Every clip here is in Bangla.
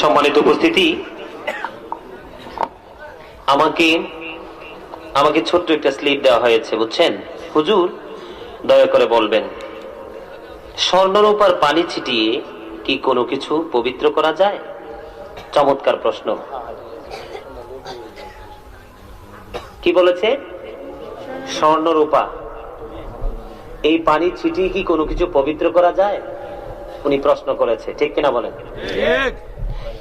সম্মানিত উপস্থিতি। আমাকে আমাকে ছোট্ট একটা স্লিপ দেওয়া হয়েছে, বুঝছেন? হুজুর, দয়া করে বলবেন। স্বর্ণরূপার পানি ছিটিয়ে কি কোনো কিছু পবিত্র করা যায়? চমৎকার প্রশ্ন। কি বলেছে? স্বর্ণরূপা। এই পানি ছিটিয়ে কি কোনো কিছু পবিত্র করা যায়? উনি প্রশ্ন করেছে, ঠিক কিনা বলেন?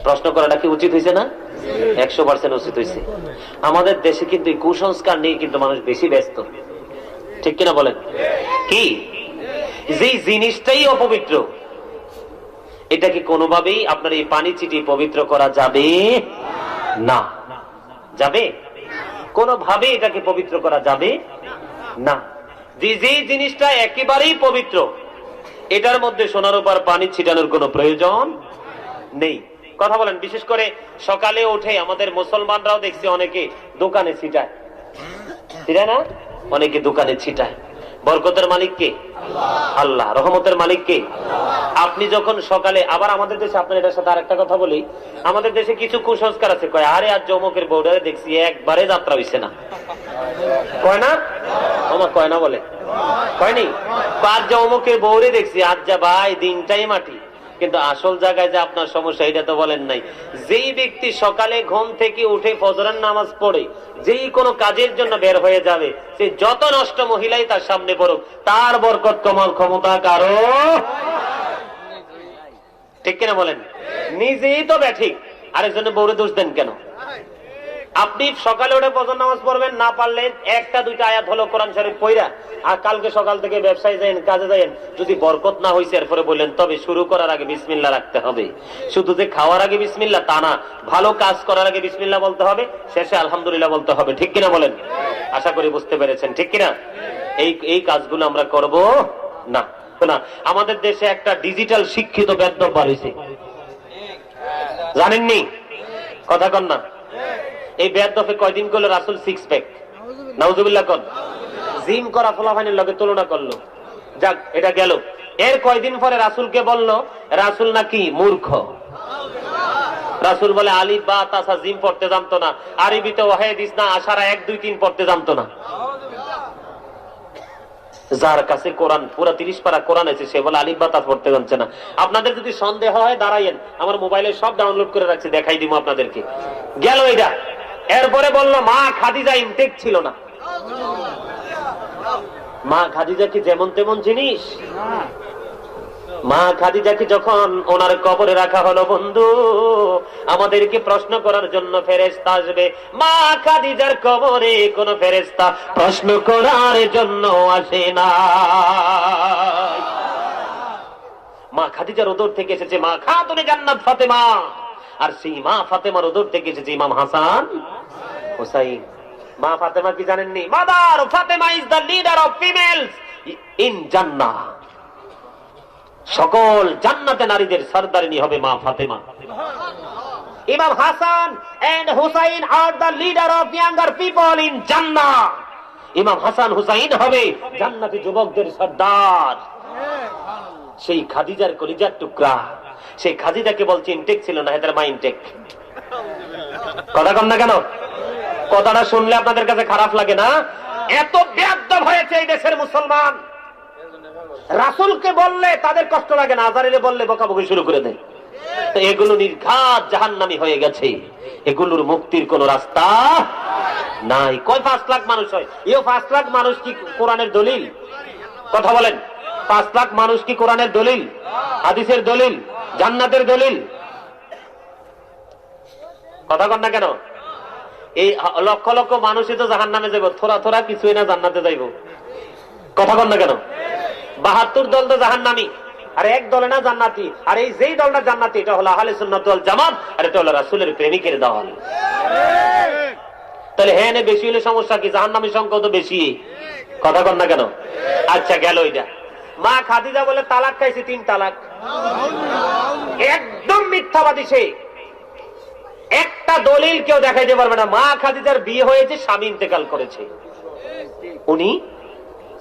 প্রশ্ন করাটা কি উচিত হয়েছে না? একশো পার্সেন্ট উচিত হয়েছে। আমাদের দেশে কিন্তু কুসংস্কার নিয়ে কিন্তু মানুষ বেশি ব্যস্ত। ঠিক কিনা বলেন? কি? যে জিনিসটাই অপবিত্র, এটা কি কোনোভাবেই আপনার এই পানি চিটি পবিত্র করা যাবে না? যাবে? কোনোভাবে এটাকে পবিত্র করা যাবে না। যে যে জিনিসটা একেবারেই পবিত্র, এটার মধ্যে সোনার উপর পানি ছিটানোর কোনো প্রয়োজন নেই। কথা বলেন বিশেষ করে সকালে উঠে আমাদের মুসলমানরাও দেখছি অনেকে দোকানে ছিটায়। ছিটায় না? অনেকে দোকানে ছিটায়। বরকতের মালিক কে? আল্লাহ। রহমতের মালিক কে? আপনি যখন সকালে আবার আমাদের দেশে আপনার এটার সাথে আরেকটা কথা বলি আমাদের দেশে কিছু কুসংস্কার আছে। কয় আরে আজ জমকের বৌডারে দেখছি একবারে যাত্রা হইছে না। কয় না? আমার কয় না বলে। কয়নি? পাঁচ যা অমুকের বৌরে দেখছি আজ যা ভাই দিনটাই মাটি। কিন্তু আসল জায়গায় যে আপনার সমস্যা এটা তো বলেন নাই। যেই ব্যক্তি সকালে ঘুম থেকে উঠে ফজরের নামাজ পড়ে, যেই কোনো কাজের জন্য বের হয়ে যাবে, সে যত নষ্ট মহিলাই তার সামনে পড়ুক, তার বরকত, কমল ক্ষমতা কারও ঠিক কিনা বলেন? নিজেই তো ব্যাঠিক। আরেকজনের বৌরে দোষ দেন কেন? আপনি সকালে উঠে ফজর নামাজ পড়বেন, না পারলে একটা, দুইটা আয়াত হলো কোরআন শরীফ পইরা আর কালকে সকাল থেকে ব্যবসায় যাইন কাজে যাইন যদি বরকত না হয়েছে এরপরে বললেন, তবে শুরু করার আগে বিসমিল্লা রাখতে হবে। শুধু যে খাওয়ার আগে বিসমিল্লা তা না, ভালো কাজ করার আগে বিসমিল্লা বলতে হবে, শেষে আলহামদুলিল্লাহ বলতে হবে। ঠিক কিনা বলেন? আশা করি বুঝতে পেরেছেন। ঠিক কিনা? এই এই কাজগুলো আমরা করব না। না, আমাদের দেশে একটা ডিজিটাল শিক্ষিত বেদ্য বাড়িছে। জানেননি? কথা কন না। এই বেদ দফে কয়দিন করল রাসুল সিক্স প্যাক নাউজুবিল্লাহ। কন। জিম করা ফলাফানির লগে তুলনা করল। যাক এটা গেল। এর কয়দিন পরে রাসুলকে বলল রাসুল নাকি মূর্খ? রাসুল বলে আলিফ বা তাসা জিম পড়তে জানতো না। আরবিতে ওয়াহেদিস না আশারা এক দুই তিন পড়তে জানতো না। যার কাছে কোরআন পুরা তিরিশ পারা কোরআন আছে সে বলে আলিফ বাতাস পড়তে জানছে না। আপনাদের যদি সন্দেহ হয় দাঁড়াইয়েন। আমার মোবাইলে সব ডাউনলোড করে রাখছি দেখাই দিব আপনাদেরকে। গেল এটা এরপরে বলল, মা খাদিজা ইনটেক ছিল না। মা খাদিজা কি যেমন তেমন জিনিস? মা খাদিজাকে যখন ওনার কবরে রাখা হলো, বন্ধু, আমাদেরকে প্রশ্ন করার জন্য ফেরেস্তা আসবে। মা খাদিজার কবরে কোন ফেরেস্তা প্রশ্ন করার জন্য আসে না। মা খাদিজার ওদর থেকে এসেছে, মা খাতুনে জান্নাত ফাতেমা। আর সেই মা ফাতেমার ওদর থেকে এসেছে ইমাম হাসান হোসাইন। মা ফাতেমা কি জানেননি? Mother Fatema is the leader of females in Jannah. সকল জান্নাতে নারীদের সর্দারিনী হবে মা ফাতেমা। ইমাম Hasan and Hussain R the leader of younger people in Jannah. Imam Hasan Hussain হবে জান্নাতি যুবকদের সর্দার। সেই খাদিজার কলিজার টুকরা। সেই খাদিজাকে বলছে ইনটেক ছিল না হেদার মা ইনটেক কথা কম না কেন? কথাটা শুনলে আপনাদের কাছে খারাপ লাগে না? এত ব্যাপ্ত হয়েছে এই দেশের মুসলমান। রাসুলকে বললে তাদের কষ্ট লাগে না আজারিলে বললে বকাবকি শুরু করে দেয়। তো এগুলো নির্ঘাত জাহান্নামি হয়ে গেছে। এগুলোর মুক্তির কোন রাস্তা নাই। কয় পাঁচ লাখ মানুষ হয়? ইও পাঁচ লাখ মানুষ কি কোরআনের দলিল? কথা বলেন। পাঁচ লাখ মানুষ কি কোরআনের দলিল? হাদিসের দলিল? জান্নাতের দলিল। কথা কন না কেন? এই লক্ষ লক্ষ মানুষই তো জাহান নামে যাইব। থোড়া থোড়া কিছুই না জান্নাতে যাইব। কথা কন না কেন? বাহাত্তর দল তো জাহান নামি। আর এক দলে না জান্নাতি। আর এই যেই দলটা জান্নাতি, এটা হলো আহলে সুন্নাত ওয়াল জামাত, আর এটা হলো রাসূলের প্রেমিকের দল। তাহলে হ্যাঁ নে, বেশি হলে সমস্যা কি? জাহান নামের সংখ্যা তো বেশি। কথা কন না কেন? আচ্ছা গেল এটা মা খাদিজা বলে তালাক খাইছে, তিন তালাক। একদম মিথ্যাবাদী সে। একটা দলিল কেউ দেখাইতে পারবে না। মা খাদিজার বিয়ে হয়েছে, স্বামী ইন্তেকাল করেছে। উনি,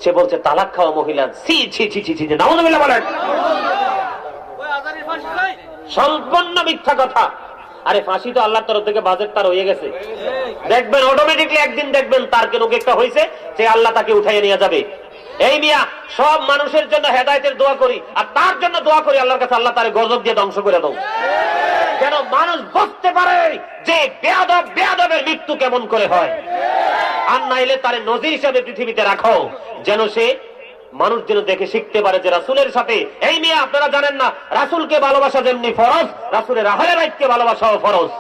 সে বলছে, তালাক খাওয়া মহিলা। সম্পূর্ণ মিথ্যা কথা। আরে ফাঁসি তো আল্লাহর তরফ থেকে, বাজেট তার হয়ে গেছে। দেখবেন অটোমেটিকলি একদিন দেখবেন তার কেন একটা হয়েছে, যে আল্লাহ তাকে উঠাইয়ে নিয়ে যাবে। এই মিয়া, সব মানুষের জন্য হেদায়তের দোয়া করি, আর তার জন্য দোয়া করি, আল্লাহর কাছে আল্লাহ তার গজব দিয়ে ধ্বংস করে দাও যেন মানুষ বুঝতে পারে যে বেয়াদব বেয়াদবের মৃত্যু কেমন করে হয়। আর নাইলে তার নজির হিসাবে পৃথিবীতে রাখো, যেন সে মানুষ যেন দেখে শিখতে পারে যে রাসুলের সাথে, এই মেয়ে, আপনারা জানেন না, রাসুলকে ভালোবাসা যেমনি ফরজ, রাসুলের আহলে বাইককে ভালোবাসাও ফরজ।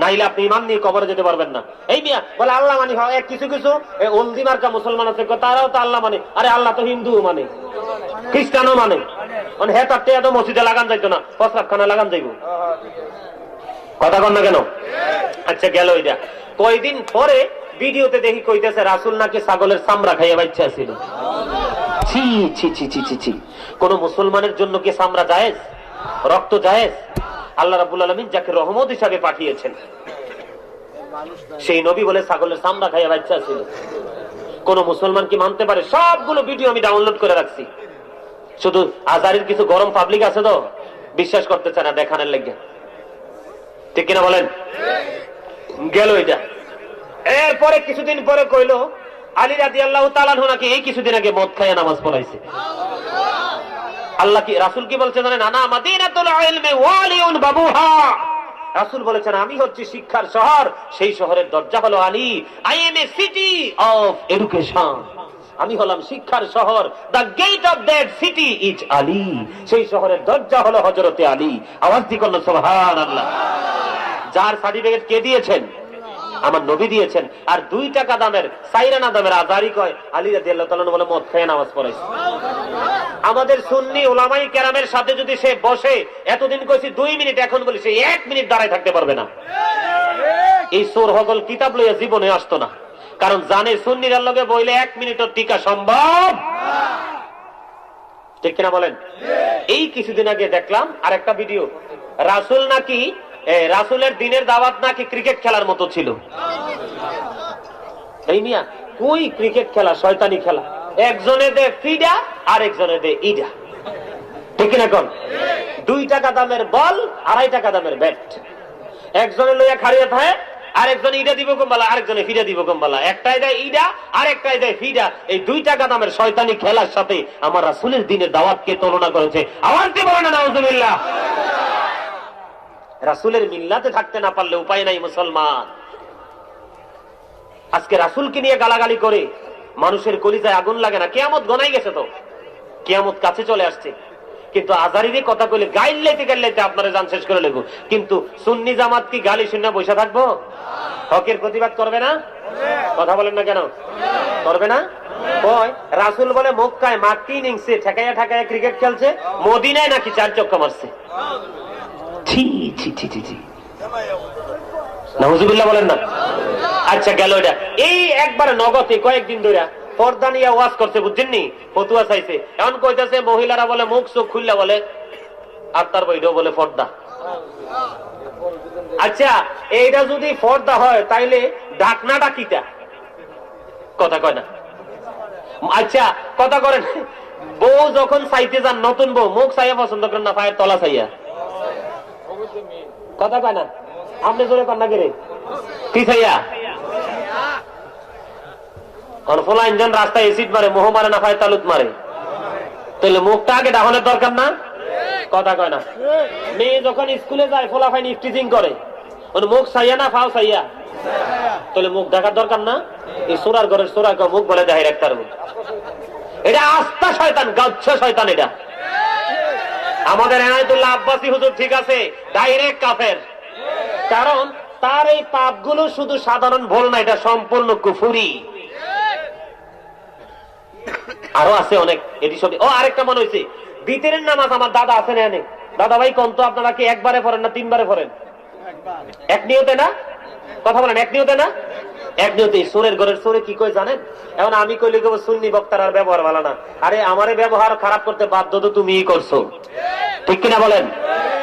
নাইলে আপনি ইমান নিয়ে কবরে যেতে পারবেন না। এই মিয়া, বলে আল্লাহ মানি, হয় এক কিছু কিছু ওলদি মার্কা মুসলমান আছে তারাও তো আল্লাহ মানে। আরে আল্লাহ তো হিন্দু মানে খ্রিস্টানও মানে। মানে হ্যাঁ তার তো মসজিদে লাগান যাইতো না প্রস্রাব খানা লাগান যাইব। কথা কন না কেন? আচ্ছা গেল এটা কয়দিন পরে ভিডিওতে দেখি কইতেছে, রাসুল নাকি ছাগলের চামড়া খাইয়া বাচ্চা ছিল। ছি ছি ছি ছি ছি। কোন মুসলমানের জন্য কি চামড়া জায়েজ? রক্ত জায়েজ? আল্লাহ রাবুল আলমিন যাকে রহমত হিসাবে পাঠিয়েছেন। সেই নবী বলে ছাগলের চামড়া খাইয়া বাচ্চা ছিল। কোন মুসলমান কি মানতে পারে? সবগুলো ভিডিও আমি ডাউনলোড করে রাখছি। শুধু আজারির কিছু গরম পাবলিক আছে তো? বিশ্বাস করতে চায় না, দেখানোর লেগে। ঠিক কিনা বলেন? গেল এটা। এরপরে কিছুদিন পরে কইলো, আলী রাজি আল্লাহ তালানহ নাকি এই কিছুদিন আগে মদ খাইয়া নামাজ পড়াইছে। আল্লাহ কি, রাসুল কি বলছে জানেন? আনা মাদিনাতুল ইলমি ওয়ালিউন বাবুহা। রাসুল বলেছেন, আমি হচ্ছি শিক্ষার শহর। সেই শহরের দরজা হলো Ali. I am a city of education আমি হলাম শিক্ষার শহর। The gate of that city is Ali. সেই শহরের দরজা হলো হজরতে আলী। আওয়াজ দি করল সোহান আল্লাহ যার সার্টিফিকেট কে দিয়েছেন? আমার নবী দিয়েছেন। আর দুই টাকা দামের, সাইরানা দামের আজারি কয় আলী রাজি আল্লাহ বলে, মদ খেয়ে নামাজ পড়াইছে। আমাদের সুন্নি ওলামাই কেরামের সাথে যদি সে বসে, এতদিন কইছি দুই মিনিট, এখন বলি সে এক মিনিট দাঁড়ায় থাকতে পারবে না। এই সোর হগল কিতাব লইয়া জীবনে আসতো না। কারণ জানে সুন্নির লগে বইলে এক মিনিটও টিকা সম্ভব। ঠিক কিনা বলেন? এই কিছুদিন আগে দেখলাম আর একটা ভিডিও। রাসুল নাকি রাসুলের দিনের দাওয়াত নাকি ক্রিকেট খেলার মতো ছিল। এই মিয়া, কই ক্রিকেট খেলা, শয়তানি খেলা? একজনে দে ফিডা আর একজনে দে ইডা। ঠিক না কোন? দুই টাকা দামের বল, আড়াই টাকা দামের ব্যাট। একজনে লইয়া খাড়িয়ে থাকে ইডা দিব কম্বালা, আরেকজনে ফিডা দিব কম্বালা। একটাই দেয় ইডা আর একটাই দেয় ফিডা। এই দুই টাকা দামের শয়তানি খেলার সাথে আমার রাসুলের দিনের দাওয়াতকে তুলনা করেছে। কি বলে নাউজুবিল্লাহ? রাসুলের মিল্লাতে থাকতে না পারলে উপায় নাই মুসলমান। আজকে রাসুলকে নিয়ে গালাগালি করে মানুষের কলিজায় আগুন লাগে না। কেয়ামত গনাই গেছে তো। কেয়ামত কাছে চলে আসছে। কিন্তু আজারিরই কথা কইলে গাইল্লাইতে গাইল্লাইতে আপনারা জান শেষ করে লেগো কিন্তু সুন্নি জামাত কি গালি শুনে বসে থাকব? হকের প্রতিবাদ করবে না? কথা বলেন না কেন? করবে না? কয় রাসুল বলে মক্কায় তিন ইনিংসে ঠেকাইয়া ঠেকাইয়া ক্রিকেট খেলছে, মদিনায় নাকি চার চক্কা মারছে। ছি ছি ছি ছি ছি। বলেন না। আচ্ছা গেল এটা। এই একবার নগদে কয়েকদিন ধরে পর্দা নিয়ে ওয়াজ করছে বুঝছেননি ফতুয়া চাইছে। এমন কইতাছে, মহিলারা বলে, মুখ চোখ খুললে বলে, আর তার বইটাও বলে পর্দা। আচ্ছা এইটা যদি পর্দা হয়, তাইলে ডাকনাটা কিটা? কথা কয় না। আচ্ছা কথা করেন বউ যখন চাইতে যান, নতুন বউ, মুখ চাইয়া পছন্দ করেন না, পায়ের তলা চাইয়া। কথা কয় না। আপনি জোরে কন্যা কি চাইয়া? রাস্তায় এসিড মারে না তালুত মারে। তাহলে মুখটা আগে ডাহনের দরকার না? কথা কয় না। মেয়ে যখন স্কুলে যায় ফোলা ফাইন স্টিচিং করে মুখ চাইয়া না, ফাও চাইয়া তাহলে মুখ দেখার দরকার না? এই সোরার ঘরের মুখ বলে রাখতে পারব। এটা আস্থা শয়তান, গাচ্ছ শয়তান এটা। আমাদের এনায়তুল্লাহ আব্বাসী হুজুর ঠিক আছে, ডাইরেক্ট কাফের। কারণ তার এই পাপগুলো শুধু সাধারণ ভুল না, এটা সম্পূর্ণ কুফুরি। আরও আছে অনেক এটি সব ও, আরেকটা মনে হয়েছে, বিতেরের নামাজ আমার দাদা আছে না এনে। দাদা ভাই কোন তো আপনারা কি একবারে পড়েন না তিনবারে পড়েন? এক নিয়তে না? কথা বলেন, এক নিয়তে না? এক নিয়তে সোরের ঘরের সোরে কি কই জানেন? এখন আমি কইলে কেবল সুন্নি বক্তার আর ব্যবহার ভালো না। আরে, আমারে ব্যবহার খারাপ করতে বাধ্য তো তুমিই করছ। ঠিক কিনা বলেন?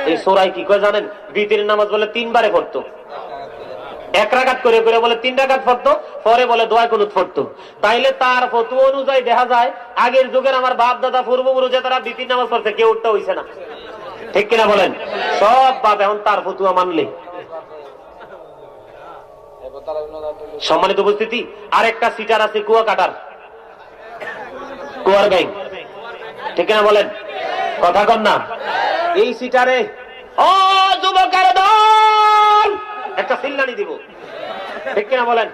এই সোরাই কি কই জানেন? বিতির নামাজ বলে তিনবারে পড়তো। এক রাগাত করে করে বলে তিন রাগাত পড়তো পরে বলে দোয়া কুনুত পড়তো তাইলে তার ফতু অনুযায়ী দেখা যায়, আগের যুগের আমার বাপ দাদা পূর্বপুরুষে তারা বিতির নামাজ পড়ছে, কেউ উঠতে হইছে না। ঠিক কিনা বলেন? সব বাপ এখন তার ফতুয়া মানলে। সম্মানিত উপস্থিতি আর একটা সিটার আছে কুয়া কাটার। কুয়ার ব্যাংক ঠিক কিনা বলেন? কথা কন না। এই সিটারে একটা সিল্লানি দিব। ঠিক কিনা বলেন?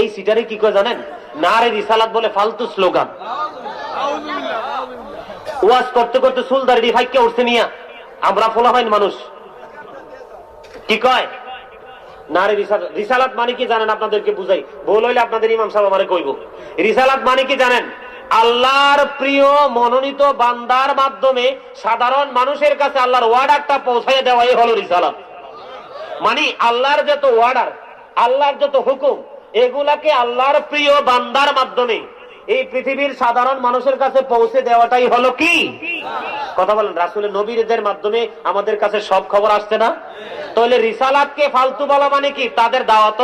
এই সিটারে কি করে জানেন? নারে রিসালাত বলে ফালতু স্লোগান। ওয়াজ করতে করতে সুলদারি ভাইকে উঠছে মিয়া। আমরা ফোলা হয়নি মানুষ। কি কয়? নারে রিসালাত মানে কি জানেন আপনাদেরকে বুঝাই? ভুল হইলে আপনাদের ইমাম সাহেব আমারে কইব। রিসালাত মানে কি জানেন? আল্লাহর প্রিয় মনোনীত বান্দার মাধ্যমে সাধারণ মানুষের কাছে আল্লাহর ওয়ার্ডারটা পৌঁছায় দেওয়াই হলো রিসালাত। মানে আল্লাহর যত ওয়ার্ডার আল্লাহর যত হুকুম, এগুলাকে আল্লাহর প্রিয় বান্দার মাধ্যমে এই পৃথিবীর সাধারণ মানুষের কাছে পৌঁছে দেওয়াটাই হলো কি? কথা বলেন রাসুলের নবীরদের মাধ্যমে আমাদের কাছে সব খবর আসছে না? তাহলে রিসালাতকে ফালতু বলা মানে কি? তাদের দাওয়াত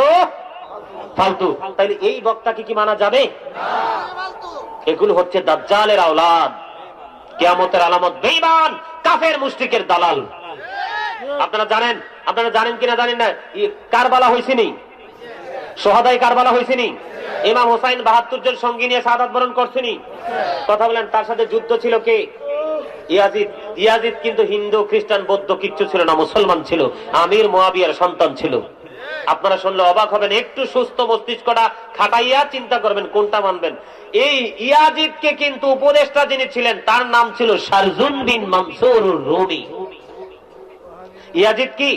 ফালতু। তাইলে এই বক্তাকে কি মানা যাবে? এগুলো হচ্ছে দাজ্জালের আওলাদ। কেয়ামতের আলামত বেইমান কাফের মুশরিকের দালাল। আপনারা জানেন আপনারা জানেন কিনা জানেন না? ই কারবালা হয়েছিনি সোহাদাই কারবালা হয়েছিনি ইমাম হোসাইন বাহাত্তর জন সঙ্গী নিয়ে সাদাত বরণ করছেনি। কথা বলেন, তার সাথে যুদ্ধ ছিল কে? ইয়াজিদ। ইয়াজিদ কিন্তু হিন্দু, খ্রিস্টান, বৌদ্ধ কিচ্ছু ছিল না, মুসলমান ছিল। আমির মোয়াবিয়ার সন্তান ছিল। আপনারা শুনলে অবাক হবেন, একটু সুস্থ মস্তিষ্কটা খাটাইয়া চিন্তা করবেন, কোনটা মানবেন? এই ইয়াজিদকে কিন্তু উপদেষ্টা যিনি ছিলেন, তার নাম ছিল শারজুন বিন মানসুর রুমি। ইয়াজিদ কি?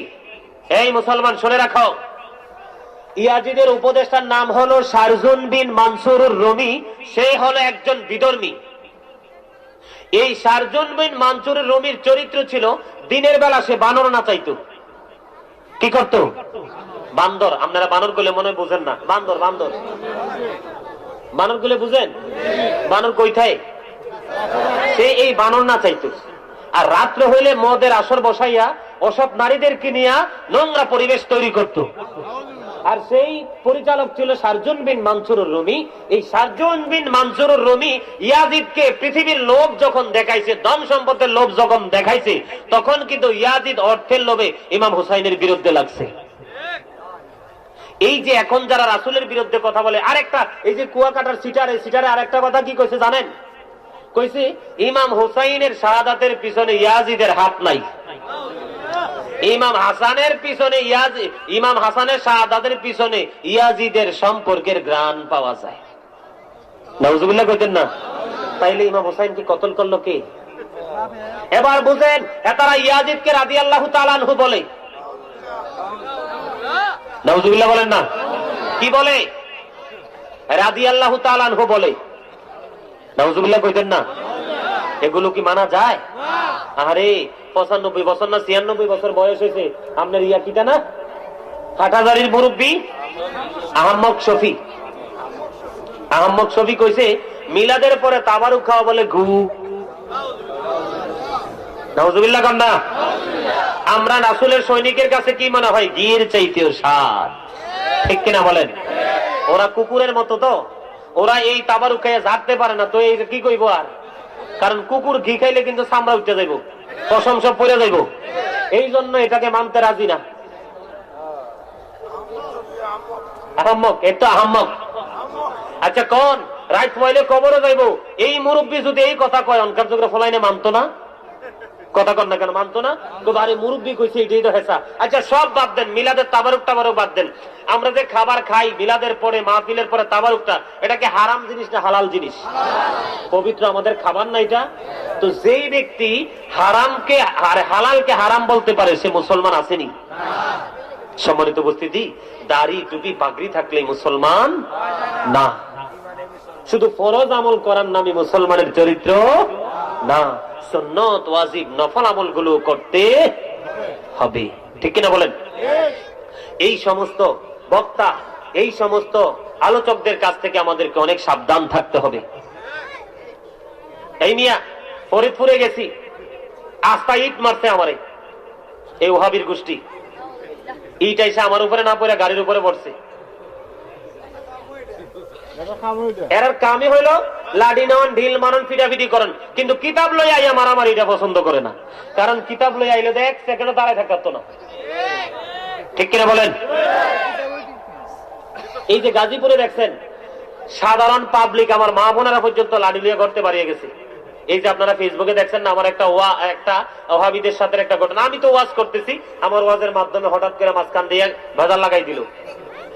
এই মুসলমান, শুনে রাখো। ইয়াজিদের উপদেষ্টার নাম হলো শারজুন বিন মানসুরুর রমি। সে হলো একজন বিধর্মী। এই শারজুন বিন মানসুরুর রমির চরিত্র ছিল, দিনের বেলা সে বানর নাচাইতো। কি করত? বান্দর। আপনারা বানর গুলে মনে বুঝেন না। বান্দর বান্দর। বানর গুলে বুঝেন? বানর কইথায় সে এই বানর নাচাইতো। আর রাত্রে হইলে মদের আসর বসাইয়া ওসব নারীদেরকে নিয়ে নোংরা পরিবেশ তৈরি করত। আর সেই পরিচালক ছিল সার্জুন বিন মানসুরুর রুমি। এই সার্জন বিন মানসুরুর রুমি ইয়াজিদকে পৃথিবীর লোভ যখন দেখাইছে, ধন সম্পদের লোভ যখন দেখাইছে, তখন কিন্তু ইয়াজিদ অর্থের লোভে ইমাম হুসাইনের বিরুদ্ধে লাগছে। এই যে এখন যারা রাসুলের বিরুদ্ধে কথা বলে, আরেকটা, এই যে কুয়াকাটার সিটারে সিটারে আরেকটা কথা কি কইছে জানেন? কইছে, ইমাম হুসাইনের শাহাদাতের পিছনে ইয়াজিদের হাত নাই। ইমাম হাসানের পিছনে ইয়াজ ইমাম হাসানের শাহাদাতের পিছনে ইয়াজিদের সম্পর্কের গ্রান পাওয়া যায়। নাউজুবিল্লাহ কইতেন না, তাইলে ইমাম হুসাইন কি কতল করল কে? এবার বুঝেন ইয়াজিদকে আল্লাহ তালানহু বলে। নাউজুবিল্লাহ বলেন না। কি বলে? রাদি আল্লাহ তালানহু বলে। নাউজুবিল্লাহ কইতেন না। এগুলো কি মানা যায়? আরে পঁচানব্বই বছর না ছিয়ানব্বই বছর বয়স হয়েছে। আপনার ইয়া কিটা না? হাটাজারির মুরব্বী? আহম্মদ শফি। আহম্মদ শফি কইছে, মিলাদের পরে তাবারুক খাওয়া বলে ঘু। আমরা সৈনিকের কাছে কি মনে হয়? গির চাইতেও স্বাদ। ঠিক কিনা বলেন? ওরা কুকুরের মতো তো। ওরা এই তাবারু খাইয়ে ঝাড়তে পারে না। তো এই কি কইব আর? কারণ কুকুর ঘি খাইলে কিন্তু চামড়া উঠে যাইব, পশম সব যাইব। এই জন্য এটাকে মানতে রাজি না। আচ্ছা কোন রাইট পয়লে কবরে যাইব। এই মুরব্বী যদি এই কথা কয়, অনকার ফলাইনে মানতো না? কথা কর না কেন, মানতো না? তো আরে মুরব্বী কইছে, এটাই তো হেসা আচ্ছা সব বাদ দেন, মিলাদের তাবারুক টাবারুক বাদ দেন। আমরা যে খাবার খাই, মিলাদের পরে, মাহফিলের পরে তাবারুকটা এটাকে হারাম জিনিস না হালাল জিনিস? পবিত্র আমাদের খাবার না এটা? তো যেই ব্যক্তি হারামকে, আর হালালকে হারাম বলতে পারে, সে মুসলমান আসেনি। সম্মানিত উপস্থিতি, দাড়ি, টুপি, পাগড়ি থাকলে মুসলমান না। শুধু ফরজ আমল করার নামে মুসলমানের চরিত্র না সন্ন্যত ওয়াজিব নফল আমলগুলো করতে হবে। ঠিক কিনা বলেন? এই সমস্ত বক্তা এই সমস্ত আলোচকদের কাছ থেকে আমাদেরকে অনেক সাবধান থাকতে হবে। এই মিয়া ফরিদপুরে গেছি। আস্তা ইট মারছে আমারে। এই ওহাবির গোষ্ঠী। ইট এসে আমার উপরে না পড়ে গাড়ির উপরে পড়ছে। এর কামই হইল লাডি নন ঢিল মারন, ফিটাফিটি করেন। কিন্তু কিতাব লই আইয়া মারামারি এটা পছন্দ করে না। কারণ কিতাব লই আইলে তো এক সেকেন্ডও দাঁড়ায় থাকতো না। ঠিক কিনা বলেন? এই যে গাজীপুরে দেখছেন, সাধারণ পাবলিক আমার মা বোনেরা পর্যন্ত লাডি লিয়ে করতে পারিয়ে গেছে। এই যে আপনারা ফেসবুকে দেখছেন না, আমার একটা ওয়া, একটা ওহাবিদের সাথে একটা ঘটনা। আমি তো ওয়াজ করতেছি, আমার ওয়াজের মাধ্যমে হঠাৎ করে মাঝখান দিয়ে ভেজাল লাগাই দিল।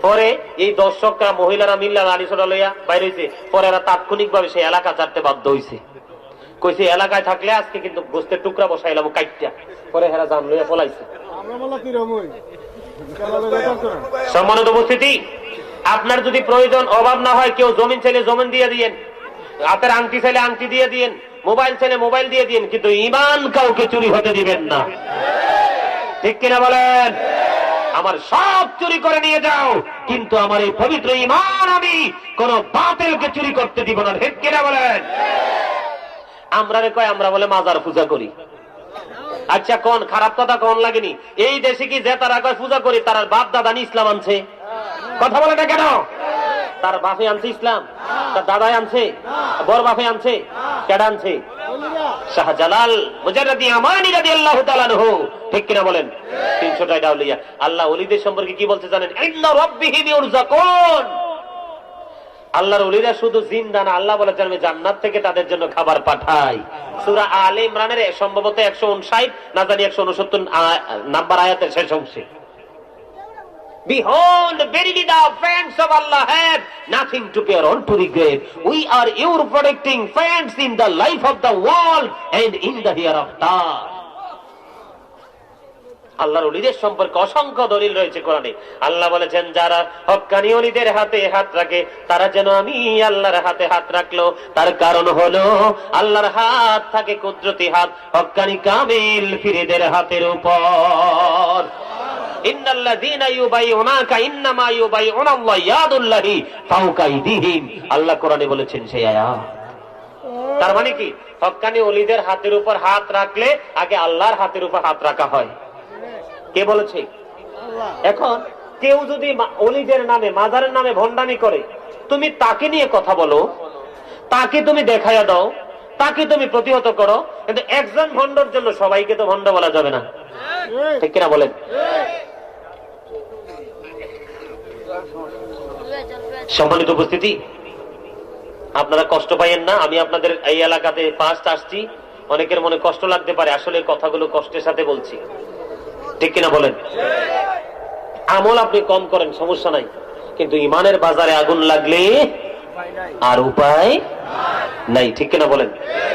পরে এই দর্শকরা, মহিলারা মিল্লা লাড়ি ছোটা লইয়া বাইরে হয়েছে পরে এরা তাৎক্ষণিক ভাবে সেই এলাকা ছাড়তে বাধ্য হয়েছে কইছে, এলাকায় থাকলে আজকে কিন্তু গোস্তের টুকরা বসাইলাম কাইটটা। পরে হেরা জান লইয়া পলাইছে। সম্মানিত উপস্থিতি, আপনার যদি প্রয়োজন, অভাব না হয় কেউ জমিন চাইলে জমিন দিয়ে দিয়েন, হাতের আংটি চাইলে আংটি দিয়ে দিয়েন, মোবাইল চাইলে মোবাইল দিয়ে দিয়েন, কিন্তু ইমান কাউকে চুরি হতে দিবেন না। ঠিক কিনা বলেন? আমার সব চুরি করে নিয়ে যাও। কিন্তু আমার এই পবিত্র ইমান আমি কোন বাতিলকে চুরি করতে দিব না। ঠিক কিনা বলেন? আমরা রে কয়, আমরা বলে মাজার পূজা করি। আচ্ছা কোন খারাপ কথা কোন লাগেনি? এই দেশে কি যে তারা পূজা করি, তার বাপ দাদা ইসলাম আনছে। কথা বলে না কেন? তার বাপে আনছে ইসলাম, তার দাদাই আনছে, বর বাপে আনছে, কেডা আনছে? শাহজালাল আমানি ঠিক কিনা বলেন? 300 টাকা ডাউলিয়া আল্লাহ সম্পর্কে কি বলতে জানেন? ইন্না আল্লাহর শুধু জিন্দা না, আল্লাহ জান্নাত থেকে তাদের জন্য খাবার পাঠাই। সূরা আলে ইমরানের সম্ভবত 159 না জানি 169 নাম্বার আয়াতের শেষ অংশে। Behold, verily the friends of Allah have nothing to bear unto the grave. We are your protecting friends in the life of the world and in the hereafter. আল্লাহর অলিদের সম্পর্কে অসংখ্য দলিল রয়েছে কোরআনে আল্লাহ বলেছেন যারা হক্কানি অলিদের হাতে হাত রাখে তারা যেন আমি আল্লাহর হাতে হাত রাখল তার কারণ হলো আল্লাহর হাত থাকে কুদরতি হাত হক্কানি কামিল ফিরেদের হাতের উপর আল্লাহ কোরআনে বলেছেন তার মানে কি? হক্কানি অলিদের হাতের উপর হাত রাখলে আগে আল্লাহর হাতের উপর হাত রাখা হয়। কে বলেছে? এখন কেউ যদি অলিদের নামে, মাজারের নামে ভণ্ডামি করে, তুমি তাকে নিয়ে কথা বলো, তাকে তুমি দেখাইয়া দাও, তাকে তুমি প্রতিহত করো, কিন্তু একজন ভণ্ডর জন্য সবাইকে তো ভণ্ড বলা যাবে না। ঠিক কিনা বলেন? সম্মানিত উপস্থিতি, আপনারা কষ্ট পাইয়েন না, আমি আপনাদের এই এলাকাতে ফার্স্ট আসছি। অনেকের মনে কষ্ট লাগতে পারে, আসলে কথাগুলো কষ্টের সাথে বলছি। ঠিক কিনা বলেন? আমল আপনি কম করেন, সমস্যা নাই। কিন্তু ইমানের বাজারে আগুন লাগলে আর উপায় নাই। ঠিক কিনা বলেন?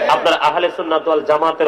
আপনার আহলে সুন্নাত জামাতের